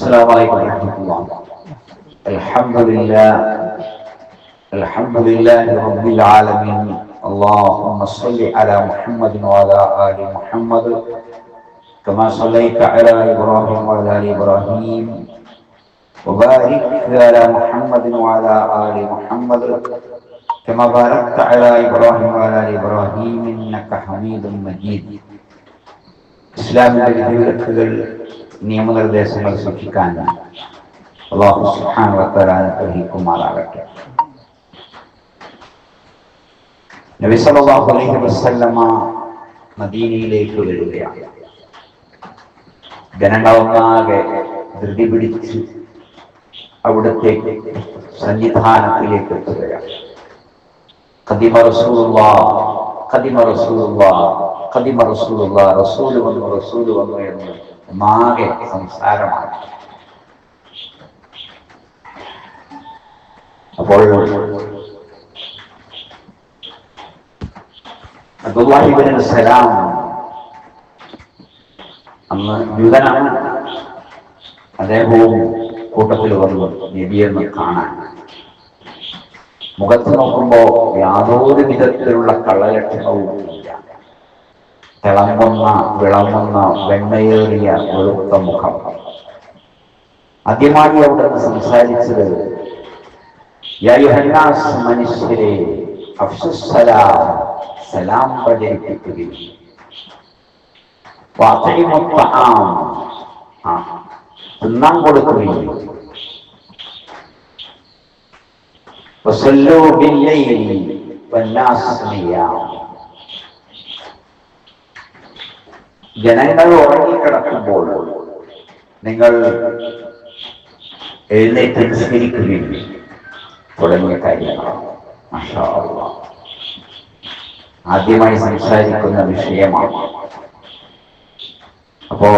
السلام عليكم ورحمة الله الحمد لله الحمد لله رب العالمين اللهم صل على محمد وعلى آل محمد كما صليت على إبراهيم وعلى آل إبراهيم وبارك على محمد وعلى آل محمد كما باركت على إبراهيم وعلى آل إبراهيم إنك حميد مجيد ഇസ്ലാമിന്റെ വിധിവിലക്കുകൾ നിയമനിർദ്ദേശങ്ങൾ സൂക്ഷിക്കാൻ അള്ളാഹു സുഹാൻ വത്തരാൻ ഗ്രഹിക്കുമാറാകട്ടെ നബി സല്ലല്ലാഹു അലൈഹി വസല്ലമ മദീനയിലേക്ക് വരികയാണ്. ജനങ്ങളൊന്നാകെ ധൃതി പിടിച്ച് അവിടുത്തെ സന്നിധാനത്തിലേക്ക് എത്തുകയാണ്. ഖദിമ റസൂലുള്ളാഹ് ഖദിമ റസൂലുള്ള റസൂൽ വന്നു വന്നു എന്ന് ഒന്നാകെ സംസാരമാണ്. അപ്പോൾ സലാം അന്ന് ജൂതനാണ് അദ്ദേഹവും കൂട്ടത്തിൽ വന്നു നബിയെന്ന് കാണാൻ. മുഖത്ത് നോക്കുമ്പോ യാതൊരു വിധത്തിലുള്ള കള്ളലക്ഷണവും തിളങ്ങുന്ന വിളങ്ങുന്ന വെണ്ണയേറിയ വെളുത്ത മുഖം ആദ്യമായി അവിടെ നിന്ന് സംസാരിച്ചത് യാ യുഹന്നാസ് മനുഷ്യരെ അഫ്സുസലാം സലാം പ്രചരിപ്പിക്കുകയും വാത്തഴിമൊത്താം ആ തിന്നാൻ കൊടുക്കുകയും وصلوا بالليل والناس نيام ജനങ്ങൾ ഉറങ്ങിക്കിടക്കുമ്പോൾ നിങ്ങൾ എഴുന്നേറ്റ് നിസ്കരിക്കുകയും തുടങ്ങിയ കാര്യങ്ങളാണ്. ആദ്യമായി സംസാരിക്കുന്ന വിഷയമാണ്. അപ്പോ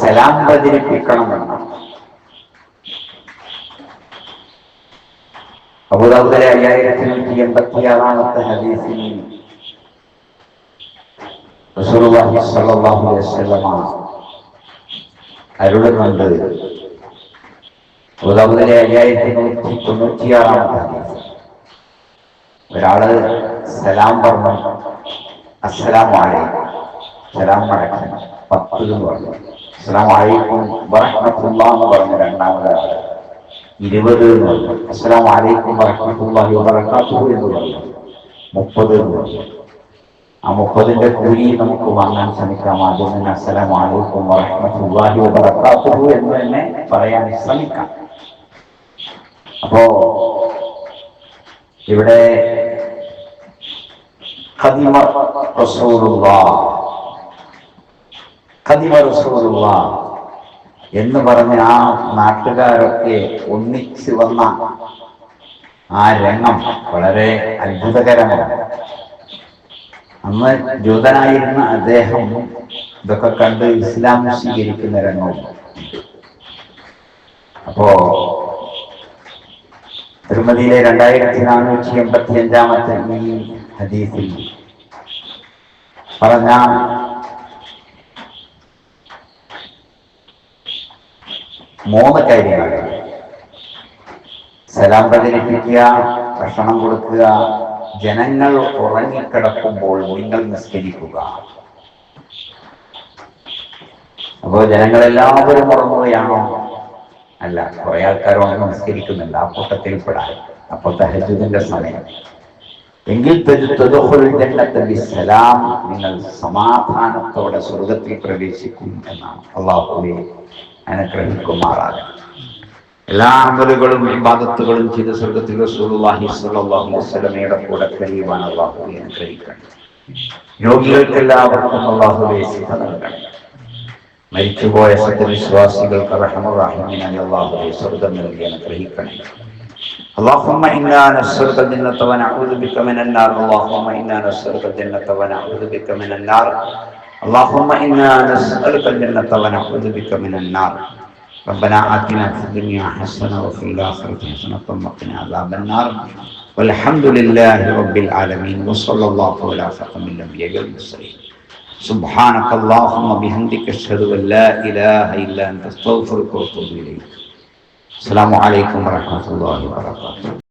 സലാം പ്രചരിപ്പിക്കണമെന്ന്. അബുദാബുദലെ അയ്യായിരത്തി നൂറ്റി എൺപത്തി ആറാമത്തെ ഹദീസിൽ അരുളുന്നുണ്ട് അബുദാബുദിലെ അയ്യായിരത്തി നൂറ്റി തൊണ്ണൂറ്റിയാറാം ഒരാൾ സലാം പറഞ്ഞു. അസ്സലാമു അലൈക്കും. സലാം മടക്കണം പത്ത് എന്ന് പറഞ്ഞു. അസ്സലാമു അലൈക്കും വറഹ്മത്തുള്ളാഹി എന്ന് പറഞ്ഞു രണ്ടാമതൊരാൾ ഇരുപത് എന്ന് പറഞ്ഞു. അസ്സലാം വലൈക്കും വറഹ്മത്തുള്ളാഹി വബറകാതുഹു എന്ന് പറഞ്ഞു. മുപ്പത് എന്ന് പറഞ്ഞു. ആ മുപ്പതിന്റെ കൂലി നമുക്ക് വാങ്ങാൻ ശ്രമിക്കാം. ആദ്യം അസ്സലാം വലൈക്കും വറഹ്മത്തുള്ളാഹി വബറകാതുഹു എന്ന് തന്നെ പറയാൻ ശ്രമിക്കാം. അപ്പോ ഇവിടെ എന്ന് പറഞ്ഞ ആ നാട്ടുകാരൊക്കെ ഒന്നിച്ചു വന്ന ആ രംഗം വളരെ അത്ഭുതകരമാണ്. അന്ന് ജൂതനായിരുന്ന അദ്ദേഹം ഇതൊക്കെ കണ്ട് ഇസ്ലാം സ്വീകരിക്കുന്ന രംഗവും അപ്പോ തിരുമതിയിലെ രണ്ടായിരത്തി നാനൂറ്റി എൺപത്തി അഞ്ചാമത്തെ ഈ ഹദീസിൽ പറഞ്ഞ മൂന്ന് കാര്യങ്ങൾ. സലാം പ്രചരിപ്പിക്കുക ഭക്ഷണം കൊടുക്കുക ജനങ്ങൾ ഉറങ്ങിക്കിടക്കുമ്പോൾ നിങ്ങൾ നിസ്കരിക്കുക. അപ്പോ ജനങ്ങളെല്ലാവരും ഉറങ്ങുകയാണോ? അല്ല കുറെ ആൾക്കാർ ഉറങ്ങി നിസ്കരിക്കുന്നുണ്ട്. ആ കൂട്ടത്തിൽ പെടാൻ. അപ്പൊ തഹജുദിന്റെ സമയം. എങ്കിൽ സലാം നിങ്ങൾ സമാധാനത്തോടെ സ്വർഗത്തിൽ പ്രവേശിക്കും എന്നാണ്. അള്ളാഹുബി അനുഗ്രഹിക്കുമാറാകണം എല്ലാ അമലുകളും ഇബാദത്തുകളും ചെയ്ത സ്വർഗത്തിൽ റസൂലുള്ളാഹി സ്വല്ലല്ലാഹു അലൈഹി വസല്ലമയുടെ കൂടെ കഴിയുവാൻ അള്ളാഹുവെ അനുഗ്രഹിക്കണം രോഗികൾക്കെല്ലാവർക്കും അള്ളാഹുവെ സിദ്ധ നൽകണം മരിച്ചുപോയ സത്യവിശ്വാസികൾക്ക് റഹമുറാഹിമിനായി അള്ളാഹുവെ സ്വർഗം നൽകി അനുഗ്രഹിക്കണം اللهم إنا نسألك الجنة ونعوذ بك من النار اللهم إنا نسألك الجنة ونعوذ بك من النار اللهم إنا نسألك الجنة ونعوذ بك من النار ربنا آتنا في الدنيا حسنة وفي الآخرة حسنة وقنا عذاب النار. والحمد لله رب العالمين وصلى الله على خاتم الأنبياء والمرسلين. سبحانك اللهم وبحمدك أشهد أن لا إله إلا أنت أستغفرك وأتوب إليك. السلام عليكم ورحمة الله وبركاته.